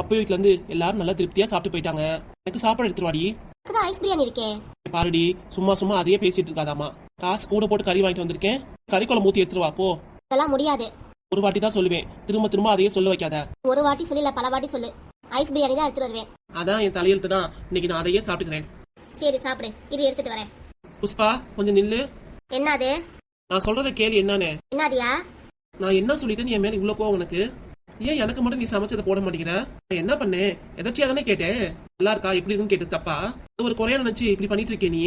பப்பு வீட்ல இருந்து எல்லாரும் நல்லா திருப்தியா சாப்பிட்டு போயிட்டாங்க. எனக்கு சாப்பாடு எடுத்துட்டு வாடி அதான் ஐஸ் பிரியாணி இருக்கே பாருடி சும்மா சும்மா அதையே பேசிட்டு இருக்காதாமா. காசு கூட போட்டு கறி வாங்கிட்டு வந்திருக்கேன். கறி குழம்பு ஊத்தி எடுத்துட்டு வா போ. அதெல்லாம் முடியாது. ஒரு வாட்டி தான் சொல்லுவேன். திரும்ப திரும்ப அதையே சொல்ல வைக்காத. ஒரு வாட்டி சொல்லல பல வாட்டி சொல்லு. ஐஸ் பிரியாணி தான் எடுத்துட்டு வருவேன். அதான் என் தலையெழுத்து தான். இன்னைக்கு நான் அதையே சாப்பிட்டுக்கிறேன். சரி சாப்பிடு. இது எடுத்துட்டு வரேன். புஷ்பா கொஞ்சம் நில்லு. என்னது? நான் சொல்றத கேளு என்னன்னு. என்னதியா? நான் என்ன சொல்லிட்டேன்னு என் மேல இவ்வளவு கோவம் உனக்கு? ஏன் எனக்கு மட்டும் நீ சமைச்சதை போட மாட்டேங்கிற? என்ன பண்ணேன்? எதாச்சியா தானே கேட்டேன். நல்லா இருக்கா? எப்படி இருக்குன்னு கேட்டு தப்பா? இது ஒரு குறையா நினைச்சு இப்படி பண்ணிட்டு இருக்கே நீ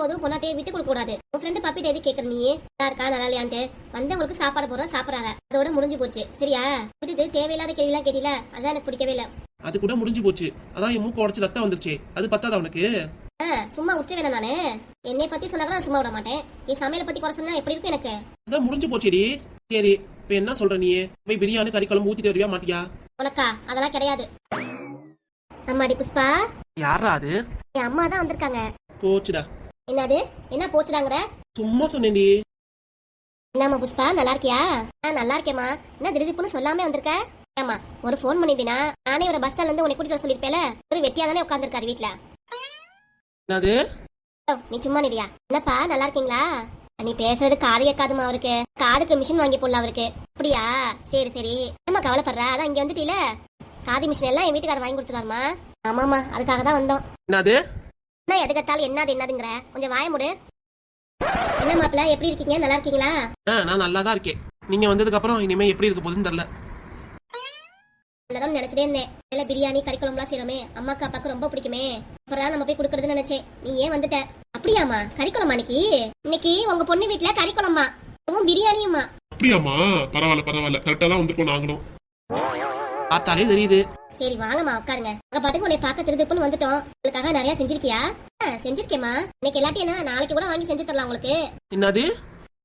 போதும் பொண்ணாட்டையே விட்டு கொடுக்க கூடாது. உன் ஃப்ரெண்டு பப்பிட்ட எது கேக்குற நீ நல்லா இருக்கா? நல்லா இல்லையான்ட்டு. வந்தவங்களுக்கு சாப்பாடு போடுறோம் சாப்பிடாத. அதோட முடிஞ்சு போச்சு. சரியா? விட்டுட்டு தேவையில்லாத கேள்விலாம் கேட்டீல? அதான் எனக்கு பிடிக்கவே இல்ல. அது கூட முடிஞ்சு போச்சு. அதான் என் மூக்க உடச்சு ரத்தம் வந்துருச்சு. அது பத்தாதா உனக்கு? சும்மா விட்டு வேணாம் நானு என்னை பத்தி சொன்னா கூட நான் சும்மா விட மாட்டேன். நீ சமையலை பத்தி குறை சொன்னா எப்படி இருக்கும் எனக்கு? அதான் முடிஞ்சு போச்சுடி. சரி. இப்ப என்ன சொல்ற நீ? போய் பிரியாணி கறி குழம்பு ஊத்திட்டு வருவியா மாட்டியா? உனக்கா? அதெல்லாம் கிடையாது. அம்மாடி புஷ்பா. யாரா அது? என் அம்மா தான் வந்திருக்காங்க. போச்சுடா. என்னது? என்ன போச்சுடாங்கிற? சும்மா சொன்னேன்டி என்னம்மா புஷ்பா நல்லா இருக்கியா? ஆ நல்லா இருக்கேம்மா. என்ன திடீர்னு சொல்லாம வந்திருக்க? ஆமா ஒரு ஃபோன் பண்ணிருந்தீனா நானே ஒரு பஸ் ஸ்டாண்ட்ல இருந்து உன்னை கூட்டிட்டு வர சொல்லிருப்பேல ஒரு வெட்டியா தானே உட்காந்துருக்காரு வீட்ல. என்னது? நீ சும்மா நிதியா என்னப்பா நல்லா இருக்கீங்களா? நீ பேசுறது காது கேட்காதுமா அவருக்கு. காதுக்கு மிஷின் வாங்கி போடலாம் அவருக்கு. அப்படியா? சரி சரி. ஏம்மா கவலைப்படுற? அதான் இங்க வந்துட்டீல. காது மிஷின் எல்லாம் என் வீட்டுக்காரர் வாங்கி கொடுத்துருவாருமா? ஆமாமா அதுக்காக தான் வந்தோம். என்னது? என்ன எதுக்கத்தாலும் என்னது என்னதுங்கிற? கொஞ்சம் வாய முடு. என்ன மாப்பிள்ள எப்படி இருக்கீங்க? நல்லா இருக்கீங்களா? நான் நல்லா தான் இருக்கேன். நீங்க வந்ததுக்கு அப்புறம் இனிமே எப்படி இருக்க போகுதுன்னு தெரியல. நல்லதான் நினைச்சிட்டே இருந்தேன். இல்ல பிரியாணி கறி குழம்புலாம் செய்யறோமே அம்மாக்கு அப்பாக்கு ரொம்ப பிடிக்குமே. அப்புறம் நம்ம போய் கொடுக்கறதுன்னு நினைச்சேன். நீ ஏன் வந்துட்ட? அப்படியாமா கறி குழம்பா இன்னைக்கு இன்னைக்கு உங்க பொண்ணு வீட்டுல கறி குழம்பா அதுவும் பிரியாணியுமா அப்படியாம்மா? பரவாயில்ல பரவாயில்ல. கரெக்டா தான் வந்திருக்கோம் நாங்களும். பார்த்தாலே தெரியுது. சரி வாங்கம்மா உட்காருங்க. அங்க பாத்துக்கு உன்னை பார்க்க திருதுப்புன்னு வந்துட்டோம். உங்களுக்காக நிறைய செஞ்சிருக்கியா? ஆ, செஞ்சிருக்கேம்மா. இன்னைக்கு எல்லாத்தையும் என்ன நாளைக்கு கூட வாங்கி செஞ்சு தரலாம் உங்களுக்கு. என்னது?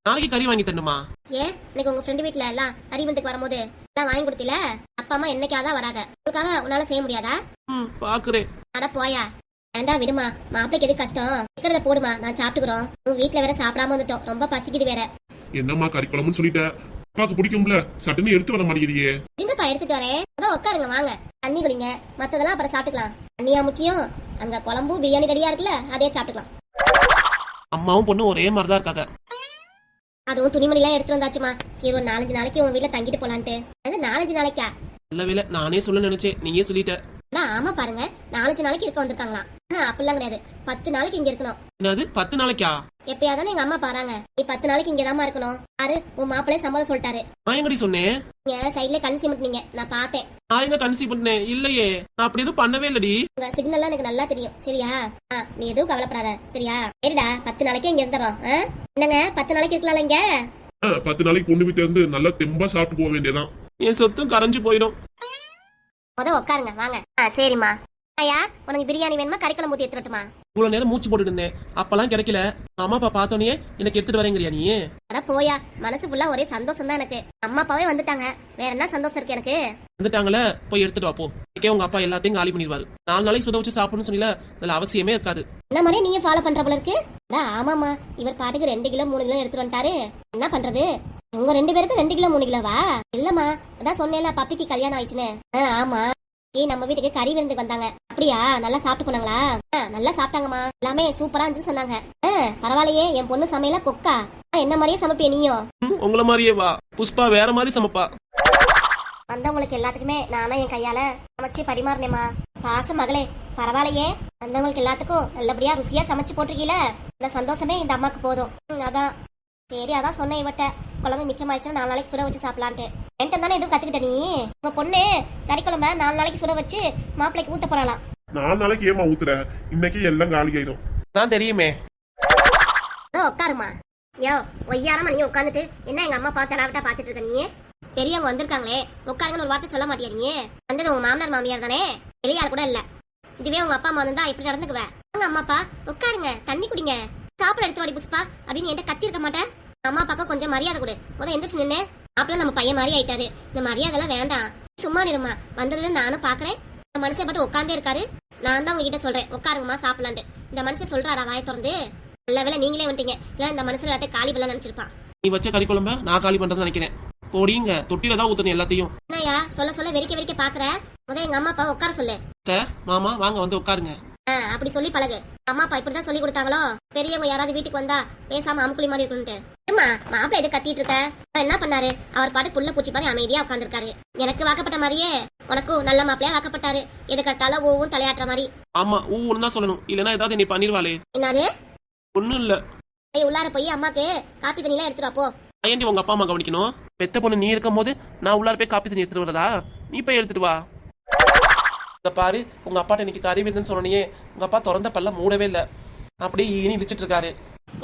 நாளைக்கு கறி வாங்கி தரணுமா? ஏன்? இன்னைக்கு உங்க ஃப்ரெண்டு வீட்ல எல்லாம் அறிவந்துக்கு வரும்போது எல்லாம் வாங்கி கொடுத்தில? அப்பா அம்மா என்னைக்காதான் வராங்க. உங்களுக்காக உன்னால செய்ய முடியாதா? ம் பாக்குறேன். அட போயா. வேண்டாம் விடுமா. மாப்பிளைக்கு எது கஷ்டம்? இருக்கிறத போடுமா. நான் சாப்பிட்டுக்கிறோம். உன் வீட்ல வேற சாப்பிடாம வந்துட்டோம். ரொம்ப பசிக்குது வேற. என்னம்மா கறி குழம்புன்னு சொல்லிட்ட? அப்பாவுக்கு பிடிக்கும்ல. சட்டுன்னு எடுத்து வர மாட்டேங்கிறியே. இருங்கப்பா எடுத்துட்டு வரேன். அதான் உட்காருங்க வாங்க. தண்ணி குடிங்க. மத்ததெல்லாம் அப்புறம் சாப்பிட்டுக்கலாம். தண்ணியா முக்கியம்? அங்க குழம்பும் பிரியாணி ரெடியா இருக்குல்ல அதே சாப்பிட்டுக்கலாம். அம்மாவும் பொண்ணும் ஒரே மாதிரி தான் இருக்காங்க. அதுவும் துணிமணிலாம் எடுத்துட்டு வந்தாச்சுமா. சரி ஒரு நாலஞ்சு நாளைக்கு உன் வீட்ல தங்கிட்டு போலான்ட்டு. அது நாலஞ்சு நாளைக்கா? நல்ல வேலை நானே சொல்ல நினைச்சேன். நீயே சொல்லிட்ட. ஆமா பாருங்க நாலஞ்சு நாளைக்கு இருக்க வந்திருக்காங்களாம். அப்படிலாம் கிடையாது. பத்து நாளைக்கு இங்க இருக்கணும். என்னது பத்து நாளைக்கா? எப்பயாதானே எங்க அம்மா பாருங்க. நீ பத்து நாளைக்கு இங்கதாம்மா இருக்கணும். பாரு உன் மாப்பிள்ளை சம்மதம் சொல்லிட்டாரு. நான் எங்கடி சொன்னேன்? நீங்க சைட்ல கண் சிமிட்டினீங்க. நான் பார்த்தேன். நான் எங்க கன்சீவ் பண்ணேன் இல்லையே. நான் அப்படி எதுவும் பண்ணவே இல்லடி. உங்க சிக்னல்லாம் எனக்கு நல்லா தெரியும். சரியா? நீ எதுவும் கவலைப்படாத. சரியா? சரிடா பத்து நாளைக்கு இங்க இருந்துறோம்? என்னங்க பத்து நாளைக்கு இருக்கலாம்ல இங்க? பத்து நாளைக்கு பொண்ணு வீட்டுல இருந்து நல்லா தெம்பா சாப்பிட்டு போக வேண்டியதான் என் சொத்தும் கரைஞ்சு போயிடும். முத உட்காருங்க வாங்க. ஆ சரிம்மா. ஐயா உனக்கு பிரியாணி வேணுமா? கறிக்குழம்பு ஊத்தி எடுத்துட்டுமா இவ்வளவு நேரம் மூச்சு போட்டுட்டு இருந்தேன். அப்பெல்லாம் கிடைக்கல. அம்மா அப்பா பார்த்தோன்னே எனக்கு எடுத்துட்டு வரேங்கிறியா நீ? அட போயா மனசு ஃபுல்லா ஒரே சந்தோஷம் தான் எனக்கு. அம்மா அப்பாவே வந்துட்டாங்க. வேற என்ன சந்தோஷம் இருக்கு எனக்கு? வந்துட்டாங்களே போய் எடுத்துட்டு வா போ. இன்னைக்கே உங்க அப்பா எல்லாத்தையும் காலி பண்ணிடுவாரு. நாலு நாளைக்கு சுத வச்சு சாப்பிடணும்னு சொன்னீல அதுல அவசியமே இருக்காது. என்ன மாதிரி நீயும் ஃபாலோ பண்ற போல இருக்கு? அதான் ஆமாமா இவர் பாட்டுக்கு ரெண்டு கிலோ மூணு கிலோ எடுத்துட்டு வந்துட்டாரு. என்ன பண்றது? உங்க ரெண்டு பேருக்கு ரெண்டு கிலோ மூணு கிலோவா? இல்லம்மா அதான் சொன்னேன்ல பப்பிக்கு கல்யாணம் ஆயிடுச்சுன்னு. ஆமா. ஏய் நம்ம வீட்டுக்கு கறி விருந்துக்கு வந்தாங்க. அப்படியா? நல்லா சாப்பிட்டு போனாங்களா? நல்லா சாப்பிட்டாங்கம்மா. எல்லாமே சூப்பரா இருந்துச்சுன்னு சொன்னாங்க. பரவாயில்லையே என் பொண்ணு சமையலா கொக்கா. என்ன மாதிரியே சமைப்பிய நீயும்? உங்கள மாதிரியே வா. புஷ்பா வேற மாதிரி சமைப்பா. வந்தவங்களுக்கு எல்லாத்துக்குமே நானும் என் கையால சமைச்சு பரிமாறினேம்மா. பாச மகளே பரவாயில்லையே. வந்தவங்களுக்கு எல்லாத்துக்கும் நல்லபடியா ருசியா சமைச்சு போட்டிருக்கீல. இந்த சந்தோஷமே இந்த அம்மாக்கு போதும். அதான். சரி அதான் சொன்னேன் இவட்ட. குழம்பு மிச்சமாயிடுச்சுன்னா நாலு நாளைக்கு சுட வச்சு சாப்பிடலான்ட்டு. என்கிட்ட தானே எதுவும் கத்துக்கிட்ட நீ? உங்க பொண்ணு கறி குழம்ப நாலு நாளைக்கு சுட வச்சு மாப்பிள்ளைக்கு ஊத்த போறாளாம் நாலு நாளைக்கு ஏமா ஊத்துற? இன்னைக்கு எல்லாம் காலி ஆயிடும் தான் தெரியுமே உட்காருமா. யோ ஒய்யாரமா நீ உட்காந்துட்டு என்ன எங்க அம்மா பார்த்து விட்டா பாத்துட்டு இருக்க நீ? பெரியவங்க வந்திருக்காங்களே உட்காருங்கன்னு ஒரு வார்த்தை சொல்ல மாட்டியா நீ? வந்தது உங்க மாமனார் மாமியார் தானே? பெரிய ஆள் கூட இல்ல. இதுவே உங்க அப்பா அம்மா வந்தா இப்படி நடந்துக்குவ. உங்க அம்மா அப்பா உட்காருங்க தண்ணி குடிங்க. சாப்பிட எடுத்து வாடி புஷ்பா அப்படின்னு என்கிட்ட கத்தி இருக்க மாட்டேன். அம்மா அப்பாக்கு கொஞ்சம் மரியாதை கொடு. முத எந்திரிச்சு நின்னு மாப்பிள்ள நம்ம பையன் மாதிரி ஆயிட்டாரு. இந்த மரியாதை எல்லாம் வேண்டாம். சும்மா நிறுமா வந்ததுல நானும் பாக்குறேன் இந்த மனுஷன் பார்த்து உட்காந்தே இருக்காரு. நான் தான் உங்ககிட்ட சொல்றேன். உட்காருங்கம்மா சாப்பிடலான்ட்டு. இந்த மனுஷன் சொல்றாரா வாயை திறந்து? நல்ல வேளை நீங்களே வந்துட்டீங்க. இல்ல இந்த மனுஷன் எல்லாத்தையும் காலி பண்ணலாம் நினைச்சிருப்பான். நீ வச்ச கறி குழம்ப நான் காலி பண்றேன்னு நினைக்கிறேன். போடிங்க. தொட்டில தான் ஊத்தணும் எல்லாத்தையும். என்னய்யா சொல்ல சொல்ல வெறிக்க வெறிக்க பாக்குற முதல்ல எங்க அம்மா அப்பா உட்கார சொல்லு. மாமா வாங்க வந்து உட்காருங்க. அப்படி சொல்லி பழகு. அம்மா அப்பா இப்படிதான் சொல்லி கொடுத்தாங்களோ? பெரியவங்க யாராவது வீட்டுக்கு வந்தா பேசாம அமுக்குலி மாதிரி இருக்கணும்ட்டு ஏம்மா மாப்பிள்ளை எது கத்திட்டு இருக்க? என்ன பண்ணாரு? அவர் பாட்டு புள்ள பூச்சி மாதிரி அமைதியா உட்காந்துருக்காரு எனக்கு வாக்கப்பட்ட மாதிரியே உனக்கும் நல்ல மாப்பிள்ளையா வாக்கப்பட்டாரு. எதுக்கு எடுத்தாலும் ஓவும் தலையாட்டுற மாதிரி. ஆமா ஊன்னு தான் சொல்லணும். இல்லைன்னா ஏதாவது நீ பண்ணிருவாளே என்னது? ஒண்ணும் இல்ல. போய் உள்ளார போய் அம்மாக்கு காப்பி தண்ணிலாம் எடுத்துட்டு வா போ. ஏன்டி உங்க அப்பா அம்மா கவனிக்கணும்? பெத்த பொண்ணு நீ இருக்கும் போது நான் உள்ளார போய் காப்பி தண்ணி எடுத்துட்டு வரதா நீ போய் எடுத்துட்டு வா. இங்க பாரு உங்க அப்பாட்ட இன்னைக்கு கறி விருந்துன்னு சொன்னே உங்க அப்பா திறந்த பல்ல மூடவே இல்ல. அப்படியே ஈனி இழிச்சிட்டு இருக்காரு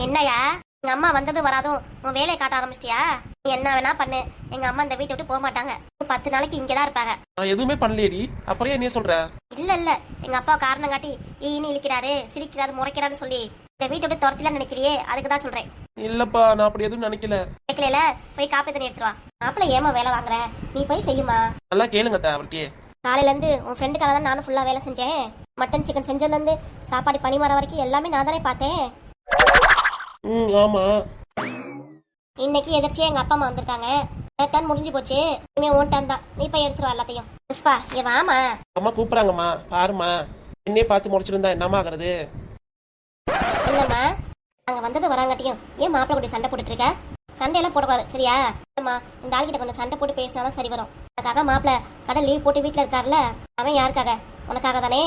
என்னையா எங்க அம்மா வந்ததும் வராதும் உன் வேலையை காட்ட ஆரம்பிச்சிட்டியா? நீ என்ன வேணா பண்ணு. எங்க அம்மா இந்த வீட்டை விட்டு போக மாட்டாங்க. பத்து நாளைக்கு இங்கதான் இருப்பாங்க. நான் எதுவுமே பண்ணலையேடி. அப்புறம் நீ சொல்ற? இல்ல இல்ல. எங்க அப்பா காரணம் காட்டி ஈனி இழிக்கிறாரு சிரிக்கிறாரு முறைக்கிறாருன்னு சொல்லி இந்த வீட்டை விட்டு துரத்திலாம் நினைக்கிறியே? அதுக்கு தான் சொல்றேன். இல்லப்பா நான் அப்படி எதுவும் நினைக்கல. வைக்கல போய் காப்பி தண்ணி எடுத்துட்டு வா. மாப்பிள்ள ஏமா வேலை வாங்குற? நீ போய் செய்யுமா? நல்லா கேளுங்க அத்தை அவர்கிட்டயே காலையில இருந்து உன் ஃப்ரெண்டுக்காக தான் நானும் ஃபுல்லா வேலை செஞ்சேன். மட்டன் சிக்கன் செஞ்சதுல இருந்து சாப்பாடு பணிமாற வரைக்கும் எல்லாமே நான் தானே பார்த்தேன். ம் ஆமா. இன்னைக்கு எதிர்ச்சியா எங்க அப்பா அம்மா வந்திருக்காங்க. டர்ன் முடிஞ்சு போச்சு. இனிமே உன் டர்ன் தான். நீ போய் எடுத்துட்டு வா எல்லாத்தையும். புஷ்பா இங்க வாமா அம்மா கூப்பிடுறாங்கம்மா. பாரும்மா. என்னையே பார்த்து முடிச்சிருந்தா என்னம்மா ஆகுறது? என்னம்மா அங்க வந்தது வராங்காட்டியும் ஏன் மாப்பிள்ளை கூட சண்டை போட்டுட்டு இருக்க? சண்டையெல்லாம் போடக்கூடாது சரியா? அம்மா இந்த ஆள்கிட்ட கொஞ்சம் சண்டை போட்டு பேசினாதான் சரி வரும். அதுக்காக மாப்பிள்ளை கடை லீவ் போட்டு வீட்டுல இருக்காருல்ல அவன் யாருக்காக? உனக்காக தானே?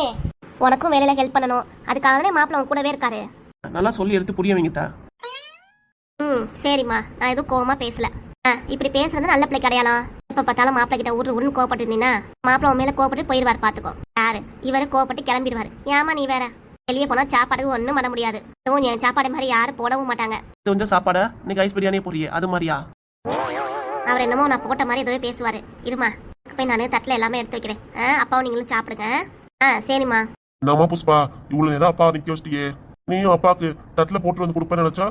உனக்கும் வேலையில ஹெல்ப் பண்ணணும். அதுக்காக தானே மாப்பிள்ளை உன் கூடவே இருக்காரு? நல்லா சொல்லி எடுத்து புரிய வைங்கத்தா ம் சரிம்மா. நான் எதுவும் கோவமா பேசல. இப்படி பேசுறது நல்ல பிள்ளை கிடையாலாம் எப்ப பார்த்தாலும் மாப்பிள்ளை கிட்ட உரு உருன்னு கோவப்பட்டு இருந்தீங்கன்னா மாப்பிள்ளை உன் மேல கோவப்பட்டு போயிருவார் பாத்துக்கோ. யாரு? இவரு கோவப்பட்டு கிளம்பிடுவாரு. ஏமா நீ வேற? வெளியே போனா சாப்பாடு ஒண்ணும் பண்ண முடியாது. அதுவும் என் சாப்பாடு மாதிரி யாரும் போடவும் மாட்டாங்க. இது கொஞ்சம் சாப்பாடா? இன்னைக்கு ஐஸ் பிரியாணியே போறியே அது மாதிரியா? அவர் என்னமோ நான் போட்ட மாதிரி ஏதோ பேசுவாரு. இருமா போய் நான் தட்டுல எல்லாமே எடுத்து வைக்கிறேன். ஆ, அப்பாவும் நீங்களும் சாப்பிடுங்க. ஆ சரிம்மா. என்னம்மா புஷ்பா இவ்வளவு நேரம் அப்பா நிக்க வச்சிட்டியே. நீயும் அப்பாக்கு தட்டுல போட்டு வந்து கொடுப்பேன்னு நினைச்சா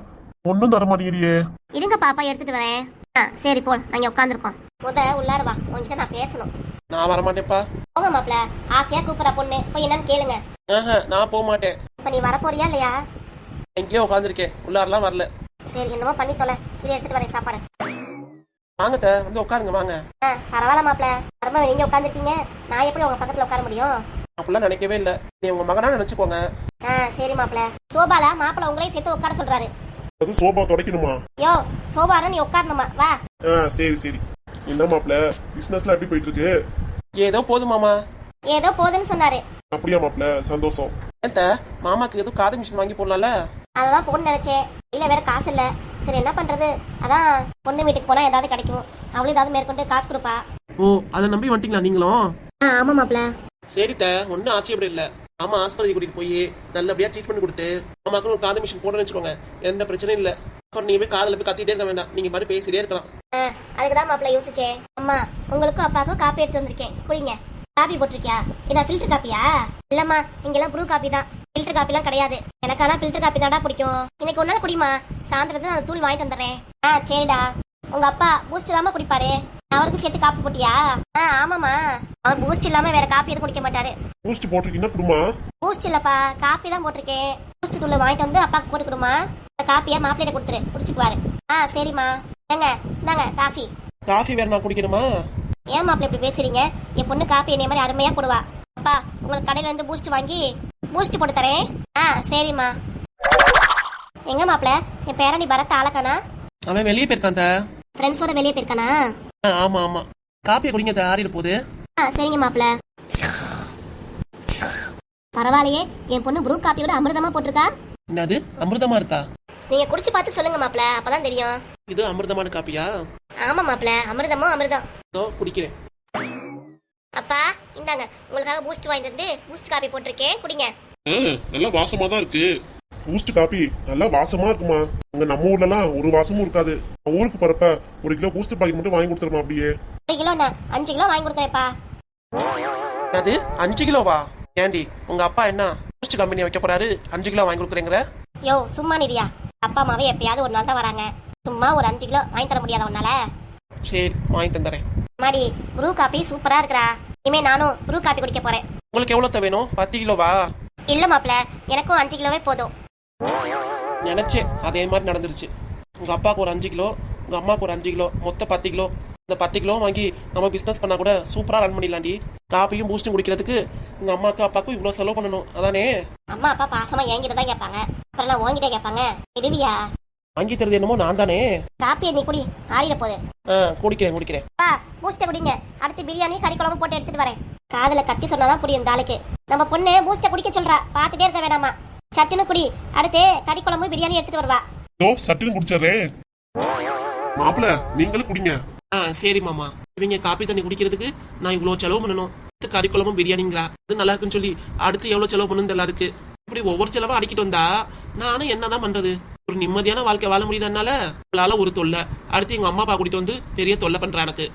ஒன்னும் தர மாட்டேங்கிறியே. இருங்க பாப்பா எடுத்துட்டு வரேன். ஆ சரி போல் நாங்க உட்காந்துருக்கோம் முத உள்ளார வா. உங்ககிட்ட நான் பேசணும். நான் வரமாட்டேன்ப்பா. போங்க மாப்பிள்ள ஆசையா கூப்பிடுற பொண்ணு. போய் என்னன்னு கேளுங்க. ஆஹா நான் போக மாட்டேன் இப்ப நீ வரப்போறியா இல்லையா? எங்கேயோ உட்காந்துருக்கேன் உள்ளாரெல்லாம் வரல. சரி என்னமோ பண்ணி தொலை. இதை எடுத்துட்டு வரேன் சாப்பாடு. வாங்கத்த வந்து உட்காருங்க வாங்க. ஆ பரவாயில்ல மாப்பிள்ள ரொம்ப நீங்க உட்காந்துருக்கீங்க நான் எப்படி உங்க பக்கத்துல உட்கார முடியும்? அப்படிலாம் நினைக்கவே இல்லை. நீ உங்க மகனா நினைச்சுக்கோங்க. ஆ சரி மாப்பிள்ள சோபால மாப்பிள்ள உங்களையும் சேர்த்து உட்கார சொல்றாரு. அது சோபா துடைக்கணுமா? யோ சோபால நீ உட்காரணுமா? வா. ஆ சரி சரி. என்ன மாப்ள பிசினஸ்ல எப்படி போயிட்டு இருக்கு ஏதோ போதுமாமா ஏதோ போதுன்னு சொன்னாரு. அப்படியா மாப்ள சந்தோஷம். ஏத்த மாமாக்கு ஏதோ காது மிஷின் வாங்கி போடலாம்ல? அததான் போன்னு நினைச்சேன். இல்ல வேற காசு இல்ல. சரி என்ன பண்றது? அதான் பொண்ணு வீட்டுக்கு போனா ஏதாவது கிடைக்கும். அவளும் ஏதாவது மேற்கொண்டு காசு கொடுப்பா. ஓ அதை நம்பி வந்துட்டீங்களா நீங்களும்? ஆ ஆமா மாப்பிள்ள சரித்த ஒன்றும் ஆச்சு அப்படி இல்லை. ஆமா ஆஸ்பத்திரி கூட்டிட்டு போய் நல்லபடியா ட்ரீட்மெண்ட் கொடுத்து மாமாக்கு ஒரு காது மிஷின் போடணும்னு வச்சுக்கோங்க. எந்த பிரச்சனையும் இல்லை. அப்புறம் நீங்க போய் காதல போய் கத்திட்டே இருக்க வேண்டாம். நீங்க மாதிரி பேசிட்டே இருக்கலாம். அதுக்கு அதுக்குதான் மாப்பிள்ள யோசிச்சேன் அம்மா உங்களுக்கும் அப்பாவுக்கும் காப்பி எடுத்து வந்திருக்கேன். குடிங்க. காப்பி போட்டிருக்கியா? என்ன ஃபில்டர் காப்பியா? இல்லம்மா இங்கெல்லாம் ப்ரூ காப்பி தான். ஃபில்டர் காப்பிலாம் கிடையாது. எனக்கு ஆனா ஃபில்டர் காப்பி தான்டா பிடிக்கும். இன்னைக்கு ஒன்னால குடிமா சாயந்தரத்துல அந்த தூள் வாங்கிட்டு வந்துடுறேன். ஆ சரிடா. உங்க அப்பா பூஸ்ட் தாமா குடிப்பாரு. அவருக்கு சேர்த்து காப்பி போட்டியா? ஆ ஆமாமா அவர் பூஸ்ட் இல்லாம வேற காப்பி எதுவும் குடிக்க மாட்டாரு. பூஸ்ட் போட்டிருக்கீங்கன்னா குடுமா? பூஸ்ட் இல்லப்பா காப்பி தான் போட்டிருக்கேன். பூஸ்ட் தூள் வாங்கிட்டு வந்து அப்பாக்கு போட்டு கொடுமா. அந்த காப்பியை மாப்பிள்ளையிட்ட கொடுத்துரு குடிச்சுக்குவாரு. ஆ சரிம்மா. ஏங்க இந்தாங்க காஃபி காஃபி வேற நான் குடிக்கணுமா? ஏன் மாப்பிள்ள இப்படி பேசுறீங்க? என் பொண்ணு காப்பி என்னைய மாதிரி அருமையா போடுவா. அப்பா உங்களுக்கு கடையில இருந்து பூஸ்ட் வாங்கி பூஸ்ட் போட்டு தரேன். ஆ சரிம்மா. எங்க மாப்பிள்ள? என் பேரணி பரத் ஆளக்கானா? அவன் வெளியே போயிருக்கான். ஃப்ரெண்ட்ஸோட வெளியே போயிருக்கானா? ஆமா ஆமா. காப்பியை குடிங்க தா, ஆறிட போகுது. ஆ சரிங்க மாப்பிள்ள. பரவாயில்லையே என் பொண்ணு ப்ரூ காப்பியோட அமிர்தமா போட்டிருக்கா? என்னது? அமிர்தமா இருக்கா? நீங்க குடிச்சு பார்த்து சொல்லுங்க மாப்பிள்ள. அப்பதான் தெரியும். இது அமிர்தமான காப்பியா? ஆமா மாப்பிள்ள. அமிர்தமோ அமிர்தம். இதோ குடிக்கிறேன். அப்பா இந்தாங்க. உங்களுக்காக பூஸ்ட் வாங்கிட்டு வந்து பூஸ்ட் காப்பி போட்டிருக்கேன். குடிங்க. நல்லா வாசமா தான் இருக்கு. பூஸ்ட் காப்பி நல்லா வாசமா இருக்குமா? அங்க நம்ம ஊர்லலாம் ஒரு வாசமும் இருக்காது. ஊருக்கு போறப்ப ஒரு கிலோ பூஸ்ட் பாக்கெட் மட்டும் வாங்கி கொடுத்துருமா அப்படியே? ஒரு கிலோ என்ன? அஞ்சு கிலோ வாங்கி கொடுக்குறேன்ப்பா அது அஞ்சு கிலோவா? ஏண்டி உங்க அப்பா என்ன பூஸ்ட் கம்பெனி வைக்க போறாரு? அஞ்சு கிலோ வாங்கி கொடுக்குறீங்கிற? யோ சும்மா நிதியா. அப்பா அம்மாவே எப்பயாவது ஒரு நாள் தான் வராங்க. சும்மா ஒரு அஞ்சு கிலோ வாங்கி தர முடியாத உன்னால? சரி வாங்கி தந்துறேன். மாடி ப்ரூ காப்பி சூப்பரா இருக்குடா. இனிமே நானும் ப்ரூ காப்பி குடிக்க போறேன். உங்களுக்கு எவ்வளோ வேணும்? பத்து கிலோவா? இல்ல மாப்ள எனக்கும் அஞ்சு கிலோவே போதும். நினைச்சேன். அதே மாதிரி நடந்துருச்சு. உங்க அப்பாவுக்கு ஒரு அஞ்சு கிலோ உங்க அம்மாவுக்கு ஒரு அஞ்சு கிலோ மொத்தம் பத்து கிலோ. இந்த பத்து கிலோ வாங்கி நம்ம பிசினஸ் பண்ணா கூட சூப்பரா ரன் பண்ணிடலாம்டி காப்பியும் பூஸ்டும் குடிக்கிறதுக்கு உங்க அம்மாக்கு அப்பாக்கும் இவ்வளவு செலவு பண்ணணும். அதானே? அம்மா அப்பா பாசமா என்கிட்ட தான் கேட்பாங்க. அப்புறம் உன்கிட்ட கேட்பாங்க. விடுவியா? வாங்கி தருது என்னமோ நான் தானே? காப்பியை நீ குடி. ஆறிட போகுது. ஆ குடிக்கிறேன் குடிக்கிறேன். பா பூஸ்ட குடிங்க. அடுத்து பிரியாணி கறி குழம்பு போட்டு எடுத்துட்டு வரேன். காதுல கத்தி சொன்னாதான் புரியும் இந்த ஆளுக்கு. நம்ம பொண்ணு பூஸ்ட குடிக்க சொல்றா. பாத்துட்டே இருக்க வேணாமா? சட்டுன்னு குடி அடுத்து கறி குழம்பு பிரியாணி எடுத்துட்டு வருவா. இதோ சட்டுன்னு குடிச்சிடுறேன் மாப்பிள நீங்களும் குடிங்க. ஆ சரி மாமா. இவங்க காப்பி தண்ணி குடிக்கிறதுக்கு நான் இவ்வளவு செலவு பண்ணணும். அடுத்து கறி குழம்பும் பிரியாணிங்கிறா. அது நல்லா இருக்குன்னு சொல்லி அடுத்து எவ்வளவு செலவு பண்ணணும் தெரியல இருக்கு இப்படி ஒவ்வொரு செலவா அடிக்கிட்டு வந்தா நானும் என்னதான் பண்றது? ஒரு நிம்மதியான வாழ்க்கை வாழ முடியுதனால அவளால ஒரு தொல்லை. அடுத்து எங்க அம்மா அப்பா கூட்டிட்டு வந்து பெரிய தொல்லை பண்றா எனக்கு.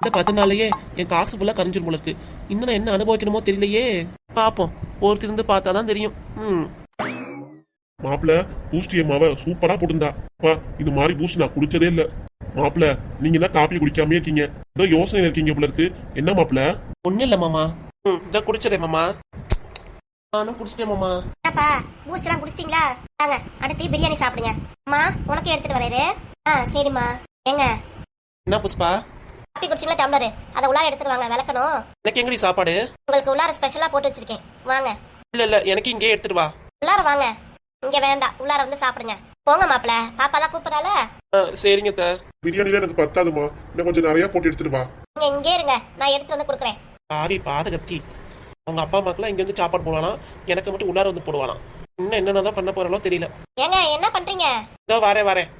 இந்த பத்து நாளையே என் காசு ஃபுல்லா கரைஞ்சிரும் போல இருக்கு இன்னும் நான் என்ன அனுபவிக்கணுமோ தெரியலையே. பாப்போம். ஒருத்தர் இருந்து பார்த்தாதான் தெரியும். ம். மாப்பிள பூஸ்ட் என் மாவ சூப்பரா போட்டிருந்தா. அப்பா இது மாதிரி பூஸ்ட் நான் குடிச்சதே இல்ல. மாப்பிள நீங்க தான் காப்பி குடிக்காம இருக்கீங்க? ஏதோ யோசனை இருக்கீங்க போல இருக்கு. என்ன மாப்பிள? ஒன்னும் இல்ல மாமா. ம் இதை குடிச்சிடேன் மாமா. நானும் குடிச்சிட்டேன் மாமா. என்னப்பா பூஸ்ட் எல்லாம் குடிச்சிட்டீங்களா? வாங்க அடுத்து பிரியாணி சாப்பிடுங்க. அம்மா உனக்கு எடுத்துட்டு வரேரு ஆ சரிம்மா. ஏங்க? என்ன புஷ்பா? Copy குடிச்சிங்களா tumbler? அதை உள்ளார எடுத்துட்டு வாங்க விளக்கணும். எனக்கு எங்கடி சாப்பாடு? உங்களுக்கு உள்ளார ஸ்பெஷலா போட்டு வச்சிருக்கேன். வாங்க. இல்ல இல்ல எனக்கு இங்கே எடுத்துட்டு வா. உள்ளார வாங்க. இங்க வேண்டாம் உள்ளார வந்து சாப்பிடுங்க. போங்க மாப்பிள பாப்பா தான் கூப்பிடறால? ஆ, சரிங்க அத்தை. பிரியாணில எனக்கு பத்தாதுமா இன்னும் கொஞ்சம் நிறைய போட்டு எடுத்துட்டு வா. நீங்க இங்கே இருங்க நான் எடுத்துட்டு வந்து கொடுக்குறேன். பாவி பாதகத்தி. அவங்க அப்பா அம்மாக்கெல்லாம் இங்க வந்து சாப்பாடு போடுவானா? எனக்கு மட்டும் உள்ளார வந்து போடுவானா? இன்னும் என்னென்னதான் பண்ண போறாளோ தெரியல. ஏங்க என்ன பண்றீங்க? இதோ வரேன் வரேன்.